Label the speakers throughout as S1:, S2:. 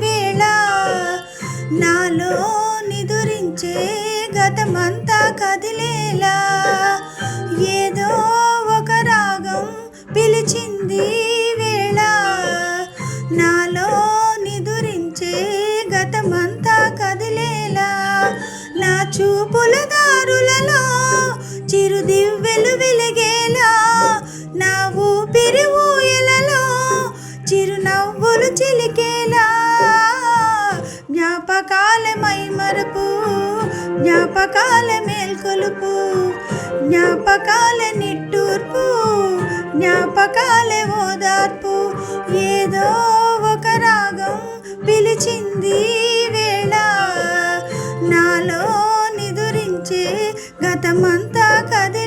S1: వేళ. నాలో నిదురించే గతమంతా కదిలేలా. ఏదో ఒక రాగం పిలిచింది వేళ. నాలో నిదురించే గతమంతా కదిలేలా. నా చూపుల దారులలో చిరుదివ్వెలు వెలిగి జ్ఞాపకాల మైమరపు జ్ఞాపకాల మేల్కొలుపు జ్ఞాపకాల నిట్టూర్పు జ్ఞాపకాల ఓదార్పు. ఏదో ఒక రాగం పిలిచింది వేళ నాలో నిదురించే గతమంతా కదే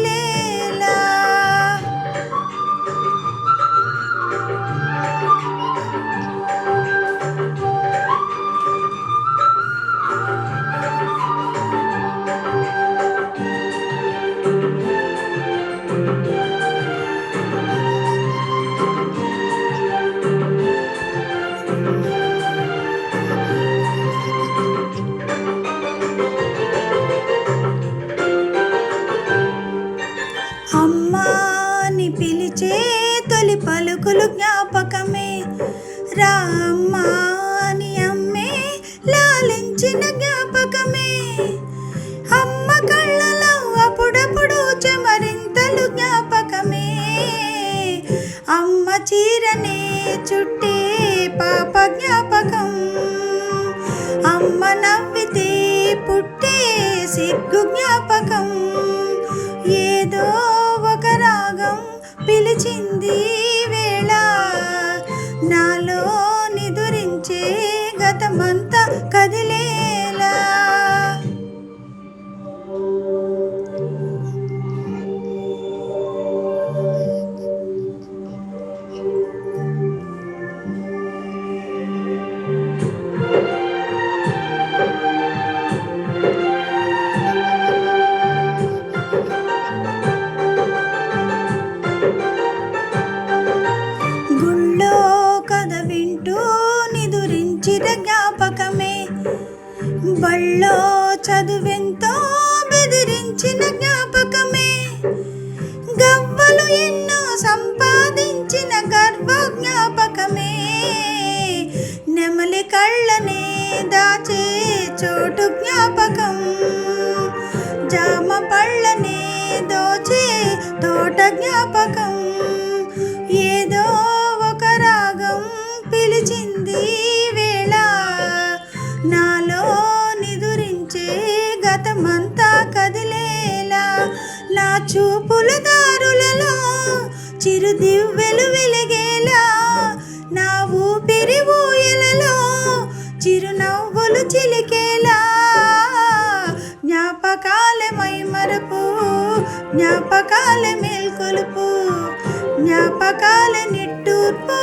S1: రామ్మా అని అమ్మే లాలించిన జ్ఞాపకమే. అమ్మ కళ్ళలో అప్పుడప్పుడు చెమరింతలు జ్ఞాపకమే. అమ్మ చీరనే చుట్టే పాప జ్ఞాపకం. అమ్మ నవ్వితే పుట్టే సిగ్గు జ్ఞాపకం. గతమంతా బళ్ళో చదువెంతో బెదిరించిన జ్ఞాపకమే. గవ్వలు ఎన్నో సంపాదించిన గర్వ జ్ఞాపకమే నెమలి కళ్ళనే దాచే చోటు జ్ఞాపకం. జామ పళ్ళనే దోచే తోట జ్ఞాపకం. ఏదో ఒక రాగం పిలిచింది వేళ. నాలో చూపుల దారులలో చిరుదివ్వెలు వెలిగేలా నా ఊపిరి ఊయలలో చిరునవ్వులు చిలికేలా. జ్ఞాపకాల మైమరపు జ్ఞాపకాల మేల్కొలుపు జ్ఞాపకాల నిట్టూర్పు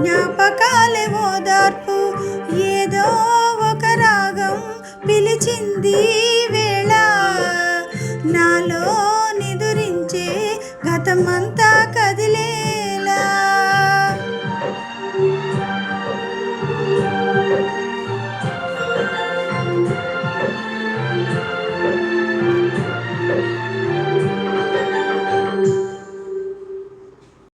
S1: జ్ఞాపకాల ఓదార్పు. ఏదో ఒక రాగం పిలిచింది వేళ. నాలో